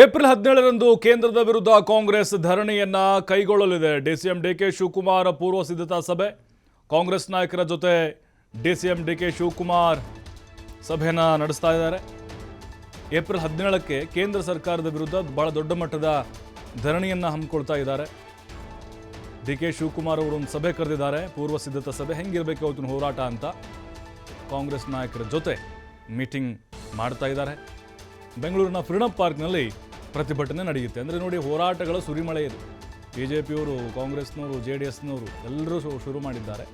April ಹದಿನೇಳರಂದು ಕೇಂದ್ರದ ವಿರುದ್ಧ ಕಾಂಗ್ರೆಸ್ ಧರಣಿಯನ್ನ ಕೈಗೊಳ್ಳಲಿದೆ. ಡಿಸಿಎಂ ಡಿಕೆ ಶಿವಕುಮಾರ್ ಪೂರ್ವ ಸಿದ್ಧತಾ ಸಭೆ. ಕಾಂಗ್ರೆಸ್ ನಾಯಕರ ಜೊತೆ ಡಿಸಿಎಂ ಡಿಕೆ ಶಿವಕುಮಾರ್ ಸಭೆಯನ್ನ ನಡೆಸ್ತಾ ಇದ್ದಾರೆ. ಏಪ್ರಿಲ್ ಹದಿನೇಳಕ್ಕೆ ಕೇಂದ್ರ ಸರ್ಕಾರದ ವಿರುದ್ಧ ಬಹಳ ದೊಡ್ಡ ಮಟ್ಟದ ಧರಣಿಯನ್ನ ಹಮ್ಮಿಕೊಳ್ತಾ ಇದ್ದಾರೆ. ಡಿ ಕೆ ಶಿವಕುಮಾರ್ ಅವರು ಒಂದು ಸಭೆ ಕರೆದಿದ್ದಾರೆ. ಪೂರ್ವ ಸಿದ್ಧತಾ ಸಭೆ ಹೆಂಗಿರಬೇಕು ಅವತ್ತಿನ ಹೋರಾಟ ಅಂತ ಕಾಂಗ್ರೆಸ್ ನಾಯಕರ ಜೊತೆ ಮೀಟಿಂಗ್ ಮಾಡ್ತಾ ಇದ್ದಾರೆ. ಬೆಂಗಳೂರಿನ ಫ್ರೀಡಂ ಪಾರ್ಕ್ನಲ್ಲಿ ಪ್ರತಿಭಟನೆ ನಡೆಯುತ್ತೆ. ಅಂದರೆ ನೋಡಿ ಹೋರಾಟಗಳ ಸುರಿಮಳೆ ಇದು. ಬಿ ಜೆ ಪಿಯವರು ಕಾಂಗ್ರೆಸ್ನವರು ಜೆ ಡಿ ಎಸ್ನವರು ಎಲ್ಲರೂ ಶುರು ಮಾಡಿದ್ದಾರೆ.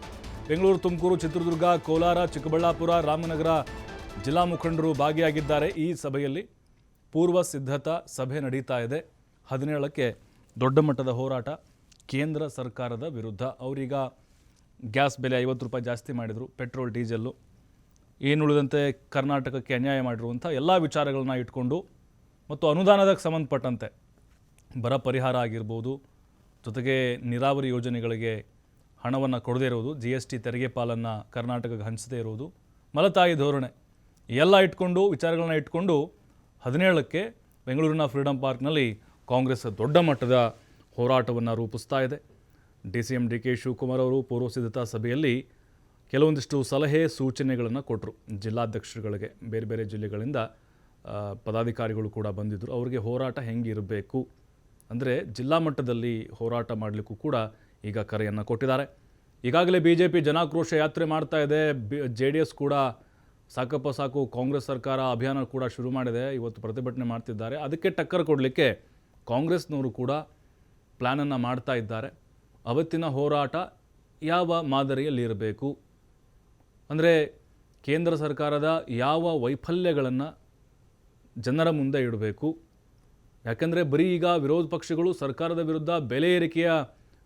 ಬೆಂಗಳೂರು, ತುಮಕೂರು, ಚಿತ್ರದುರ್ಗ, ಕೋಲಾರ, ಚಿಕ್ಕಬಳ್ಳಾಪುರ, ರಾಮನಗರ ಜಿಲ್ಲಾ ಮುಖಂಡರು ಭಾಗಿಯಾಗಿದ್ದಾರೆ. ಈ ಸಭೆಯಲ್ಲಿ ಪೂರ್ವ ಸಿದ್ಧತಾ ಸಭೆ ನಡೀತಾ ಇದೆ. ಹದಿನೇಳಕ್ಕೆ ದೊಡ್ಡ ಮಟ್ಟದ ಹೋರಾಟ ಕೇಂದ್ರ ಸರ್ಕಾರದ ವಿರುದ್ಧ. ಅವರೀಗ ಗ್ಯಾಸ್ ಬೆಲೆ ಐವತ್ತು ರೂಪಾಯಿ ಜಾಸ್ತಿ ಮಾಡಿದರು, ಪೆಟ್ರೋಲ್, ಡೀಸೆಲ್ಲು. ಏನುಳಿದಂತೆ ಕರ್ನಾಟಕಕ್ಕೆ ಅನ್ಯಾಯ ಮಾಡಿರುವಂಥ ಎಲ್ಲ ವಿಚಾರಗಳನ್ನ ಇಟ್ಕೊಂಡು ಮತ್ತು ಅನುದಾನದಕ್ಕೆ ಸಂಬಂಧಪಟ್ಟಂತೆ ಬರ ಪರಿಹಾರ ಆಗಿರ್ಬೋದು, ಜೊತೆಗೆ ನೀರಾವರಿ ಯೋಜನೆಗಳಿಗೆ ಹಣವನ್ನು ಕೊಡದೇ ಇರೋದು ಜಿ ಎಸ್ ಟಿ ತೆರಿಗೆ ಪಾಲನ್ನು ಕರ್ನಾಟಕಕ್ಕೆ ಹಂಚದೇ ಇರೋದು, ಮಲತಾಯಿ ಧೋರಣೆ ಎಲ್ಲ ಇಟ್ಕೊಂಡು, ವಿಚಾರಗಳನ್ನ ಇಟ್ಕೊಂಡು ಹದಿನೇಳಕ್ಕೆ ಬೆಂಗಳೂರಿನ ಫ್ರೀಡಂ ಪಾರ್ಕ್ನಲ್ಲಿ ಕಾಂಗ್ರೆಸ್ ದೊಡ್ಡ ಮಟ್ಟದ ಹೋರಾಟವನ್ನು ರೂಪಿಸ್ತಾ ಇದೆ. D C M D K Shivakumar ಅವರು ಪೂರ್ವ ಸಿದ್ಧತಾ ಸಭೆಯಲ್ಲಿ ಕೆಲವೊಂದಿಷ್ಟು ಸಲಹೆ ಸೂಚನೆಗಳನ್ನು ಕೊಟ್ಟರು ಜಿಲ್ಲಾಧ್ಯಕ್ಷರುಗಳಿಗೆ, ಬೇರೆ ಬೇರೆ ಜಿಲ್ಲೆಗಳಿಂದ ಪದಾಧಿಕಾರಿಗಳು ಕೂಡ ಬಂದಿದ್ದರು ಅವರಿಗೆ ಹೋರಾಟ ಹೆಂಗಿರಬೇಕು? ಅಂದರೆ ಜಿಲ್ಲಾ ಮಟ್ಟದಲ್ಲಿ ಹೋರಾಟ ಮಾಡಲಿಕ್ಕೂ ಕೂಡ ಈಗ ಕರೆಯನ್ನು ಕೊಟ್ಟಿದ್ದಾರೆ. ಈಗಾಗಲೇ ಬಿ ಜೆ ಪಿ ಜನಾಕ್ರೋಶ ಯಾತ್ರೆ ಮಾಡ್ತಾ ಇದೆ. ಬಿ ಜೆ ಡಿ ಎಸ್ ಕೂಡ ಸಾಕಪ್ಪ ಸಾಕು ಕಾಂಗ್ರೆಸ್ ಸರ್ಕಾರ ಅಭಿಯಾನ ಕೂಡ ಶುರು ಮಾಡಿದೆ. ಇವತ್ತು ಪ್ರತಿಭಟನೆ ಮಾಡ್ತಿದ್ದಾರೆ. ಅದಕ್ಕೆ ಟಕ್ಕರ್ ಕೊಡಲಿಕ್ಕೆ ಕಾಂಗ್ರೆಸ್ನವರು ಕೂಡ ಪ್ಲ್ಯಾನನ್ನು ಮಾಡ್ತಾ ಇದ್ದಾರೆ. ಅವತ್ತಿನ ಹೋರಾಟ ಯಾವ ಮಾದರಿಯಲ್ಲಿ ಇರಬೇಕು ಅಂದರೆ ಕೇಂದ್ರ ಸರ್ಕಾರದ ಯಾವ ವೈಫಲ್ಯಗಳನ್ನು ಜನರ ಮುಂದೆ ಇಡಬೇಕು? ಯಾಕೆಂದರೆ ಬರೀ ಈಗ ವಿರೋಧ ಪಕ್ಷಗಳು ಸರ್ಕಾರದ ವಿರುದ್ಧ ಬೆಲೆ ಏರಿಕೆಯ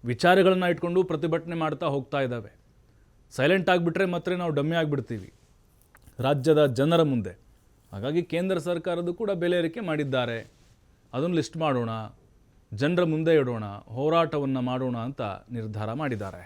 ವಿಚಾರಗಳನ್ನು ಇಟ್ಕೊಂಡು ಪ್ರತಿಭಟನೆ ಮಾಡ್ತಾ ಹೋಗ್ತಾ ಇದ್ದಾವೆ. ಸೈಲೆಂಟ್ ಆಗಿಬಿಟ್ರೆ ಮಾತ್ರ ನಾವು ಡಮ್ಮಿ ಆಗಿಬಿಡ್ತೀವಿ, ರಾಜ್ಯದ ಜನರ ಮುಂದೆ. ಹಾಗಾಗಿ ಕೇಂದ್ರ ಸರ್ಕಾರದ್ದು ಕೂಡ ಬೆಲೆ ಏರಿಕೆ ಮಾಡಿದ್ದಾರೆ. ಅದನ್ನು ಲಿಸ್ಟ್ ಮಾಡೋಣ, ಜನರ ಮುಂದೆ ಇಡೋಣ, ಹೋರಾಟವನ್ನು ಮಾಡೋಣ ಅಂತ ನಿರ್ಧಾರ ಮಾಡಿದ್ದಾರೆ.